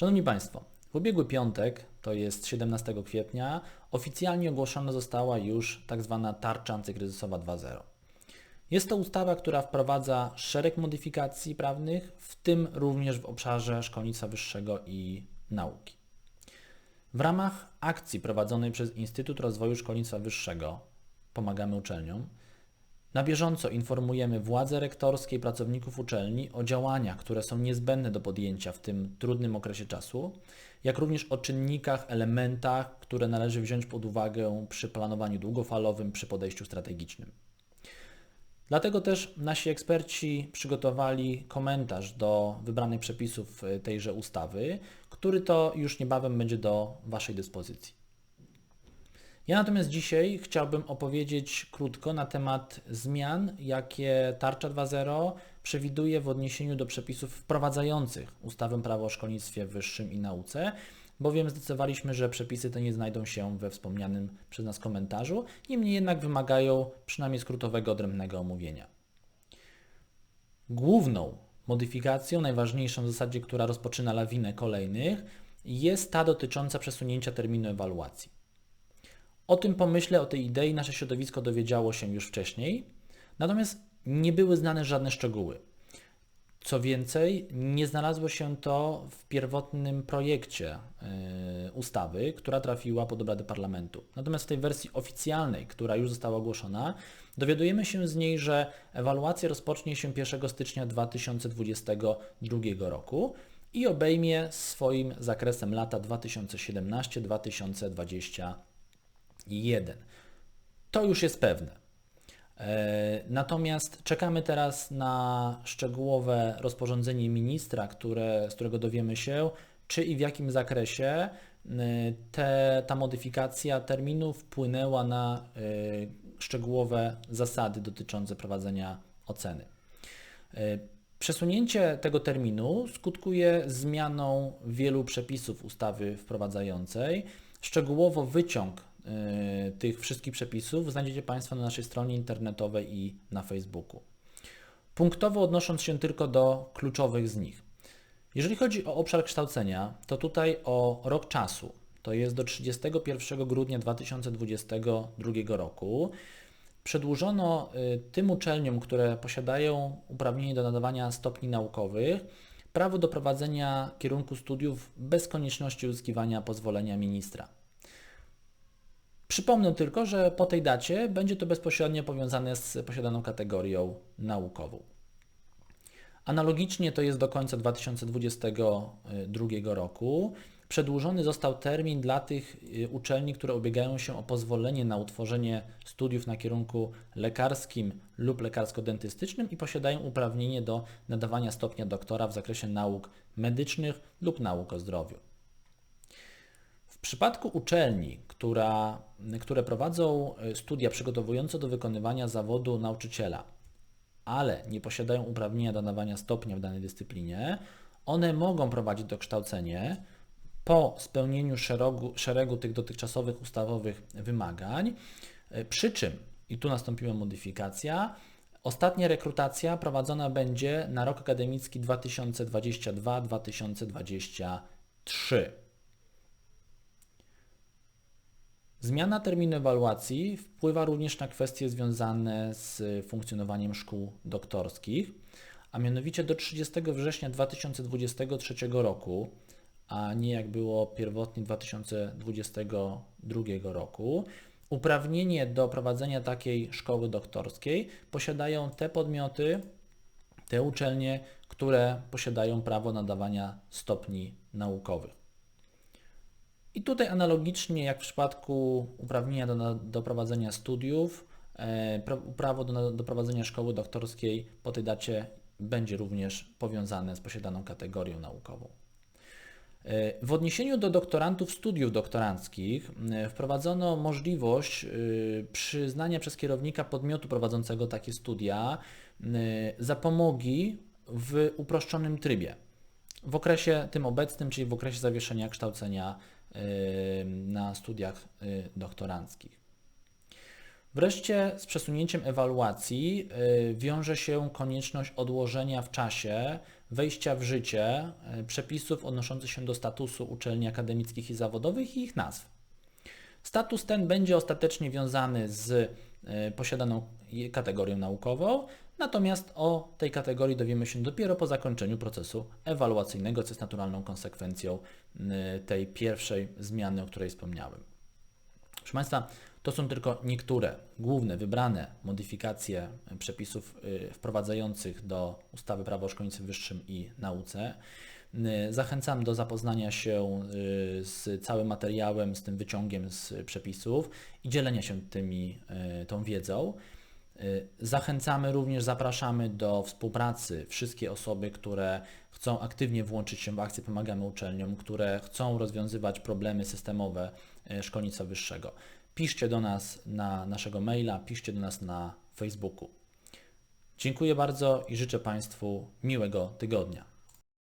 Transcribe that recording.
Szanowni Państwo, w ubiegły piątek, to jest 17 kwietnia, oficjalnie ogłoszona została już tak zwana tarcza antykryzysowa 2.0. Jest to ustawa, która wprowadza szereg modyfikacji prawnych, w tym również w obszarze szkolnictwa wyższego i nauki. W ramach akcji prowadzonej przez Instytut Rozwoju Szkolnictwa Wyższego Pomagamy uczelniom na bieżąco informujemy władze rektorskie i pracowników uczelni o działaniach, które są niezbędne do podjęcia w tym trudnym okresie czasu, jak również o czynnikach, elementach, które należy wziąć pod uwagę przy planowaniu długofalowym, przy podejściu strategicznym. Dlatego też nasi eksperci przygotowali komentarz do wybranych przepisów tejże ustawy, który to już niebawem będzie do Waszej dyspozycji. Ja natomiast dzisiaj chciałbym opowiedzieć krótko na temat zmian, jakie Tarcza 2.0 przewiduje w odniesieniu do przepisów wprowadzających ustawę Prawo o szkolnictwie wyższym i nauce, bowiem zdecydowaliśmy, że przepisy te nie znajdą się we wspomnianym przez nas komentarzu, niemniej jednak wymagają przynajmniej skrótowego, odrębnego omówienia. Główną modyfikacją, najważniejszą w zasadzie, która rozpoczyna lawinę kolejnych, jest ta dotycząca przesunięcia terminu ewaluacji. O tym pomyśle, o tej idei nasze środowisko dowiedziało się już wcześniej, natomiast nie były znane żadne szczegóły. Co więcej, nie znalazło się to w pierwotnym projekcie e, ustawy, która trafiła pod obrady parlamentu. Natomiast w tej wersji oficjalnej, która już została ogłoszona, dowiadujemy się z niej, że ewaluacja rozpocznie się 1 stycznia 2022 roku i obejmie swoim zakresem lata 2017-2023. 1. To już jest pewne. E, natomiast czekamy teraz na szczegółowe rozporządzenie ministra, które, z którego dowiemy się, czy i w jakim zakresie e, te, ta modyfikacja terminu wpłynęła na e, szczegółowe zasady dotyczące prowadzenia oceny. Przesunięcie tego terminu skutkuje zmianą wielu przepisów ustawy wprowadzającej. Szczegółowo wyciąg tych wszystkich przepisów znajdziecie Państwo na naszej stronie internetowej i na Facebooku. Punktowo odnosząc się tylko do kluczowych z nich. Jeżeli chodzi o obszar kształcenia, to tutaj o rok czasu, to jest do 31 grudnia 2022 roku, przedłużono e, tym uczelniom, które posiadają uprawnienie do nadawania stopni naukowych, prawo do prowadzenia kierunku studiów bez konieczności uzyskiwania pozwolenia ministra. Przypomnę tylko, że po tej dacie będzie to bezpośrednio powiązane z posiadaną kategorią naukową. Analogicznie to jest do końca 2022 roku. Przedłużony został termin dla tych y, uczelni, które ubiegają się o pozwolenie na utworzenie studiów na kierunku lekarskim lub lekarsko-dentystycznym i posiadają uprawnienie do nadawania stopnia doktora w zakresie nauk medycznych lub nauk o zdrowiu. Przypadku uczelni, która, które prowadzą e, studia przygotowujące do wykonywania zawodu nauczyciela, ale nie posiadają uprawnienia do nadawania stopnia w danej dyscyplinie, one mogą prowadzić dokształcenie po spełnieniu szeregu, szeregu tych dotychczasowych ustawowych wymagań, e, przy czym, i tu nastąpiła modyfikacja, ostatnia rekrutacja prowadzona będzie na rok akademicki 2022-2023. Zmiana terminu ewaluacji wpływa również na kwestie związane z funkcjonowaniem szkół doktorskich, a mianowicie do 30 września 2023 roku, a nie jak było pierwotnie 2022 roku, uprawnienie do prowadzenia takiej szkoły doktorskiej posiadają te podmioty, te uczelnie, które posiadają prawo nadawania stopni naukowych. I tutaj analogicznie jak w przypadku uprawnienia do, do prowadzenia studiów, e, prawo do, do prowadzenia szkoły doktorskiej po tej dacie będzie również powiązane z posiadaną kategorią naukową. E, w odniesieniu do doktorantów studiów doktoranckich e, wprowadzono możliwość przyznania przez kierownika podmiotu prowadzącego takie studia zapomogi w uproszczonym trybie. W okresie tym obecnym, czyli w okresie zawieszenia kształcenia na studiach y, doktoranckich. Wreszcie z przesunięciem ewaluacji y, wiąże się konieczność odłożenia w czasie wejścia w życie e, przepisów odnoszących się do statusu uczelni akademickich i zawodowych i ich nazw. Status ten będzie ostatecznie wiązany z e, posiadaną kategorią naukową, natomiast o tej kategorii dowiemy się dopiero po zakończeniu procesu ewaluacyjnego, co jest naturalną konsekwencją e, tej pierwszej zmiany, o której wspomniałem. Proszę Państwa, to są tylko niektóre główne, wybrane modyfikacje przepisów y, wprowadzających do ustawy Prawo o szkolnictwie wyższym i nauce. Y, zachęcam do zapoznania się y, z całym materiałem, z tym wyciągiem z przepisów i dzielenia się tymi, tą wiedzą. Zachęcamy również, zapraszamy do współpracy wszystkie osoby, które chcą aktywnie włączyć się w akcję Pomagamy Uczelniom, które chcą rozwiązywać problemy systemowe szkolnictwa wyższego piszcie do nas na naszego maila, piszcie do nas na Facebooku. Dziękuję bardzo i życzę Państwu miłego tygodnia.